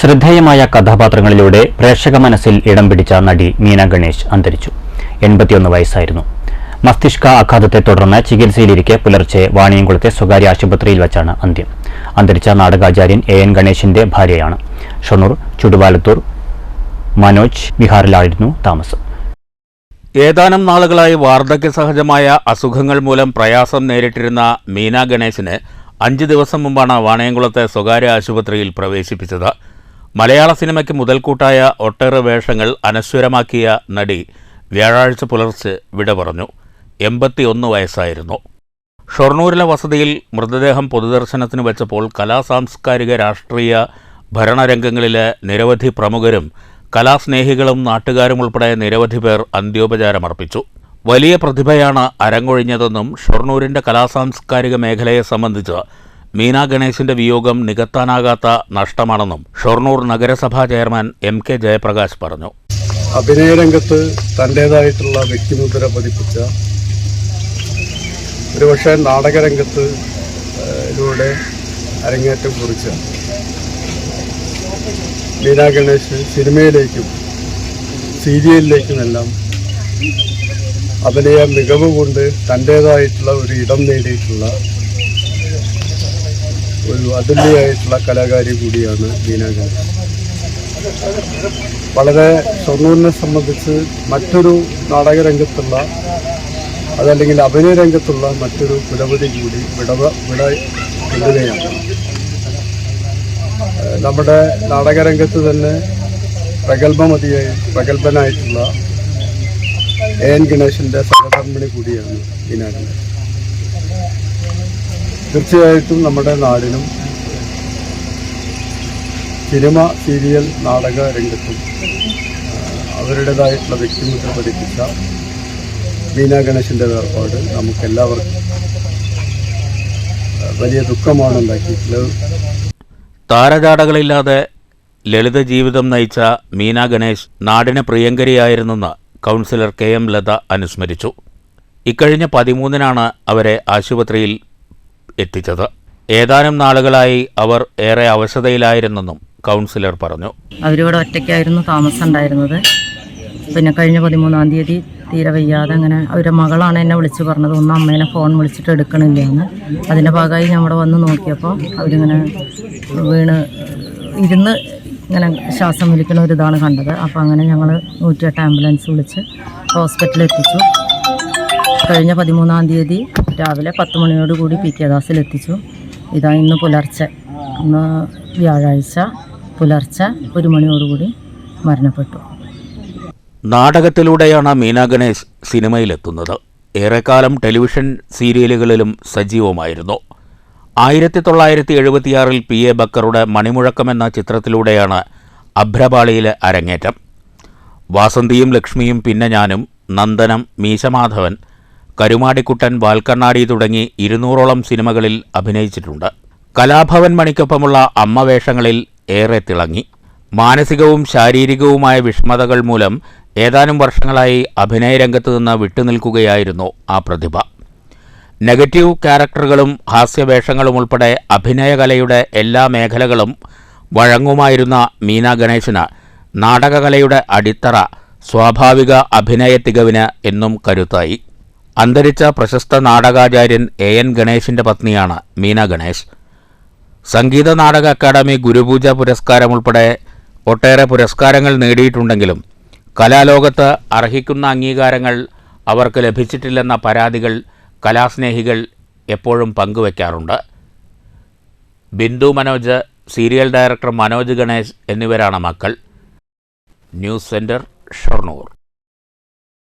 ശ്രദ്ധേയമായ കഥാപാത്രങ്ങളിലൂടെ പ്രേക്ഷക മനസ്സിൽ ഇടം പിടിച്ച നടി മീന ഗണേഷ് അന്തരിച്ചു. എൺപത്തിയൊന്ന് വയസ്സായിരുന്നു. മസ്തിഷ്ക ആഘാതത്തെ തുടർന്ന് ചികിത്സയിലിരിക്കെ പുലർച്ചെ വാണിയംകുളത്തെ സ്വകാര്യ ആശുപത്രിയിൽ വച്ചാണ് അന്ത്യം. അന്തരിച്ച നാടകാചാര്യൻ എ എൻ ഗണേശിന്റെ ഭാര്യയാണ്. ഷൊണൂർ ചുടുവാലത്തൂർ മനോജ് ബീഹാറിലായിരുന്നു താമസം. ഏതാനും നാളുകളായി വാർദ്ധക്യ സഹജമായ അസുഖങ്ങൾ മൂലം പ്രയാസം നേരിട്ടിരുന്ന മീന ഗണേശിന് അഞ്ച് ദിവസം മുമ്പാണ് വാണയംകുളത്തെ സ്വകാര്യ ആശുപത്രിയിൽ പ്രവേശിപ്പിച്ചത്. മലയാള സിനിമയ്ക്ക് മുതൽക്കൂട്ടായ ഒട്ടേറെ വേഷങ്ങൾ അനശ്വരമാക്കിയ നടി വ്യാഴാഴ്ച പുലർച്ചെ വിട പറഞ്ഞു. എൺപത്തിയൊന്ന് വയസ്സായിരുന്നു. ഷൊർണൂരിലെ വസതിയിൽ മൃതദേഹം പൊതുദർശനത്തിന് വെച്ചപ്പോൾ കലാസാംസ്കാരിക രാഷ്ട്രീയ ഭരണരംഗങ്ങളിലെ നിരവധി പ്രമുഖരും കലാസ്നേഹികളും നാട്ടുകാരും ഉൾപ്പെടെ നിരവധി പേർ അന്ത്യോപചാരമർപ്പിച്ചു. വലിയ പ്രതിഭയാണ് അരങ്ങൊഴിഞ്ഞതെന്നും ഷൊർണൂരിന്റെ കലാസാംസ്കാരിക മേഖലയെ സംബന്ധിച്ച് മീന ഗണേശിന്റെ വിയോഗം നികത്താനാകാത്ത നഷ്ടമാണെന്നും ഷൊർണൂർ നഗരസഭാ ചെയർമാൻ എം കെ ജയപ്രകാശ് പറഞ്ഞു. അഭിനയരംഗത്ത് തന്റേതായിട്ടുള്ള വ്യക്തിമുദ്ര പതിപ്പിച്ച ഒരുപക്ഷെ നാടകരംഗത്ത് ഇതിലൂടെ ലൂടെ അരങ്ങേറ്റം കുറിച്ച മീനാ ഗണേഷ് സിനിമയിലേക്കും സീരിയലിലേക്കും എല്ലാം അഭിനയ മികവ് കൊണ്ട് തന്റേതായിട്ടുള്ള ഒരു ഇടം നേടിയിട്ടുള്ള ഒരു അതുല്യയായിട്ടുള്ള കലാകാരി കൂടിയാണ് ബീനാകാരി വളരെ ഷൊർണൂരിനെ സംബന്ധിച്ച് മറ്റൊരു നാടകരംഗത്തുള്ള അതല്ലെങ്കിൽ അഭിനയ രംഗത്തുള്ള മറ്റൊരു പുലപതി കൂടി വിടവ വിട ഇടുകയാണ് നമ്മുടെ നാടകരംഗത്ത് തന്നെ പ്രഗത്ഭമതിയായി പ്രഗത്ഭനായിട്ടുള്ള എ എൻ ഗണേശന്റെ സഹധർമ്മിണി കൂടിയാണ് ബീന ഗണേശ് തീർച്ചയായിട്ടും നമ്മുടെ നാടിനും സിനിമ സീരിയൽ നാടക രംഗത്തും അവരുടേതായിട്ടുള്ള വ്യക്തിമുദ്ര പതിപ്പിച്ച മീന ഗണേശന്റെ വേർപാട് നമുക്കെല്ലാവർക്കും വലിയ ദുഃഖമാണ് ഉണ്ടാക്കിയിട്ടുള്ളത്. താരജാടകളില്ലാതെ ലളിത ജീവിതം നയിച്ച മീനാ ഗണേശ് നാടിന് പ്രിയങ്കരിയായിരുന്നെന്ന് കൗൺസിലർ കെ എം ലത അനുസ്മരിച്ചു. ഇക്കഴിഞ്ഞ പതിമൂന്നിനാണ് അവരെ ആശുപത്രിയിൽ എത്തിച്ചത്. ഏതാനും നാളുകളായി അവർ ഏറെ അവശതയിലായിരുന്നെന്നും കൗൺസിലർ പറഞ്ഞു. അവരിവിടെ ഒറ്റയ്ക്കായിരുന്നു താമസം ഉണ്ടായിരുന്നത് പിന്നെ കഴിഞ്ഞ പതിമൂന്നാം തീയതി തീരെ വയ്യാതെ അങ്ങനെ അവരുടെ മകളാണ് എന്നെ വിളിച്ച് പറഞ്ഞത്. ഒന്ന് അമ്മേനെ ഫോൺ വിളിച്ചിട്ട് എടുക്കണില്ല എന്ന് അതിന്റെ ഭാഗമായി ഞാൻ വന്ന് നോക്കിയപ്പോൾ അവരിങ്ങനെ വീണ് ഇരുന്ന് ഇങ്ങനെ ശ്വാസം വലിക്കുന്ന ഒരു കണ്ടത്. അപ്പോൾ അങ്ങനെ ഞങ്ങൾ നൂറ്റിയെട്ട് ആംബുലൻസ് വിളിച്ച് ഹോസ്പിറ്റലിൽ എത്തിച്ചു. കഴിഞ്ഞ പതിമൂന്നാം തീയതി രാവിലെ പത്ത് മണിയോടുകൂടി പി കെ ദാസിൽ എത്തിച്ചു. ഇതാ ഇന്ന് പുലർച്ചെ. ഇന്ന് വ്യാഴാഴ്ച പുലർച്ചെ ഒരു മണിയോടുകൂടി മരണപ്പെട്ടു. നാടകത്തിലൂടെയാണ് മീനാ ഗണേശ് സിനിമയിലെത്തുന്നത്. ഏറെക്കാലം ടെലിവിഷൻ സീരിയലുകളിലും സജീവമായിരുന്നു. ആയിരത്തി തൊള്ളായിരത്തി എഴുപത്തിയാറിൽ പി എ ബക്കറുടെ മണിമുഴക്കം എന്ന ചിത്രത്തിലൂടെയാണ് അഭ്രപാളിയിലെ അരങ്ങേറ്റം. വാസന്തിയും ലക്ഷ്മിയും പിന്നെ ഞാനും നന്ദനം മീശമാധവൻ കരുമാടിക്കുട്ടൻ വാൽക്കണ്ണാടി തുടങ്ങി ഇരുന്നൂറോളം സിനിമകളിൽ അഭിനയിച്ചിട്ടുണ്ട്. കലാഭവൻ മണിക്കൊപ്പമുള്ള അമ്മ വേഷങ്ങളിൽ ഏറെ തിളങ്ങി. മാനസികവും ശാരീരികവുമായ വിഷമതകൾ മൂലം ഏതാനും വർഷങ്ങളായി അഭിനയരംഗത്ത് നിന്ന് വിട്ടുനിൽക്കുകയായിരുന്നു ആ പ്രതിഭ. നെഗറ്റീവ് ക്യാരക്ടറുകളും ഹാസ്യവേഷങ്ങളും ഉൾപ്പെടെ അഭിനയകലയുടെ എല്ലാ മേഖലകളും വഴങ്ങുമായിരുന്ന മീന ഗണേശന് നാടകകലയുടെ അടിത്തറ സ്വാഭാവിക അഭിനയ തികവിന് എന്നും കരുത്തായി. അന്തരിച്ച പ്രശസ്ത നാടകാചാര്യൻ എ എൻ ഗണേഷിന്റെ പത്നിയാണ് മീന ഗണേഷ് സംഗീത നാടക അക്കാദമി ഗുരുപൂജ പുരസ്കാരം ഉൾപ്പെടെ ഒട്ടേറെ പുരസ്കാരങ്ങൾ നേടിയിട്ടുണ്ടെങ്കിലും കലാലോകത്ത് അർഹിക്കുന്ന അംഗീകാരങ്ങൾ അവർക്ക് ലഭിച്ചിട്ടില്ലെന്ന പരാതികൾ കലാസ്നേഹികൾ എപ്പോഴും പങ്കുവയ്ക്കാറുണ്ട് ബിന്ദു മനോജ് സീരിയൽ ഡയറക്ടർ മനോജ് ഗണേശ് എന്നിവരാണ് മക്കൾ. News centre Shoranur.